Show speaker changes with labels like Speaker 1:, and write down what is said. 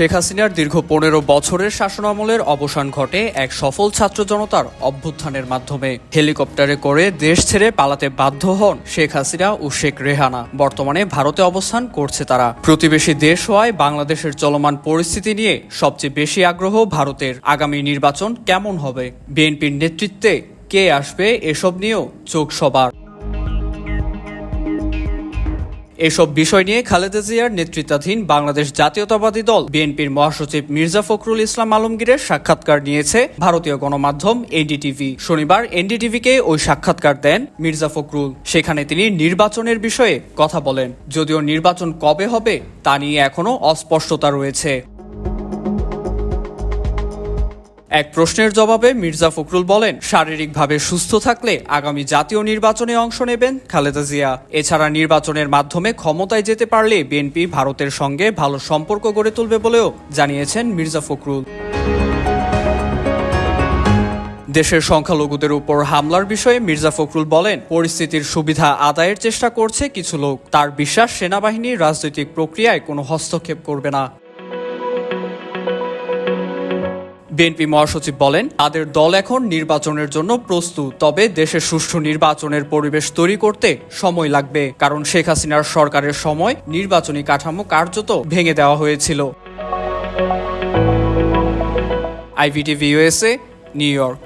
Speaker 1: শেখ হাসিনার দীর্ঘ পনেরো বছরের শাসনামলের অবসান ঘটে এক সফল ছাত্র জনতার অভ্যুত্থানের মাধ্যমে। হেলিকপ্টারে করে দেশ ছেড়ে পালাতে বাধ্য হন শেখ হাসিনা ও শেখ রেহানা। বর্তমানে ভারতে অবস্থান করছে তারা। প্রতিবেশী দেশ হওয়ায় বাংলাদেশের চলমান পরিস্থিতি নিয়ে সবচেয়ে বেশি আগ্রহ ভারতের। আগামী নির্বাচন কেমন হবে? বিএনপির নেতৃত্বে কে আসবে? এসব নিয়েও চোখ সবার। এসব বিষয় নিয়ে খালেদা জিয়ার নেতৃত্বাধীন বাংলাদেশ জাতীয়তাবাদী দল বিএনপির মহাসচিব মির্জা ফখরুল ইসলাম আলমগীরের সাক্ষাৎকার নিয়েছে ভারতীয় গণমাধ্যম এনডিটিভি। শনিবার এনডিটিভিকে ওই সাক্ষাৎকার দেন মির্জা ফখরুল। সেখানে তিনি নির্বাচনের বিষয়ে কথা বলেন। যদিও নির্বাচন কবে হবে তা নিয়ে এখনও অস্পষ্টতা রয়েছে। এক প্রশ্নের জবাবে মির্জা ফখরুল বলেন, শারীরিকভাবে সুস্থ থাকলে আগামী জাতীয় নির্বাচনে অংশ নেবেন খালেদা জিয়া। এছাড়া নির্বাচনের মাধ্যমে ক্ষমতায় যেতে পারলে বিএনপি ভারতের সঙ্গে ভালো সম্পর্ক গড়ে তুলবে বলেও জানিয়েছেন মির্জা ফখরুল। দেশের সংখ্যালঘুদের উপর হামলার বিষয়ে মির্জা ফখরুল বলেন, পরিস্থিতির সুবিধা আদায়ের চেষ্টা করছে কিছু লোক। তার বিশ্বাস, সেনাবাহিনী রাজনৈতিক প্রক্রিয়ায় কোনো হস্তক্ষেপ করবে না। বিএনপি মহাসচিব বলেন, তাদের দল এখন নির্বাচনের জন্য প্রস্তুত, তবে দেশে সুষ্ঠু নির্বাচনের পরিবেশ তৈরি করতে সময় লাগবে, কারণ শেখ হাসিনার সরকারের সময় নির্বাচনী কাঠামো কার্যত ভেঙে দেওয়া হয়েছিল। IVTV USA New York.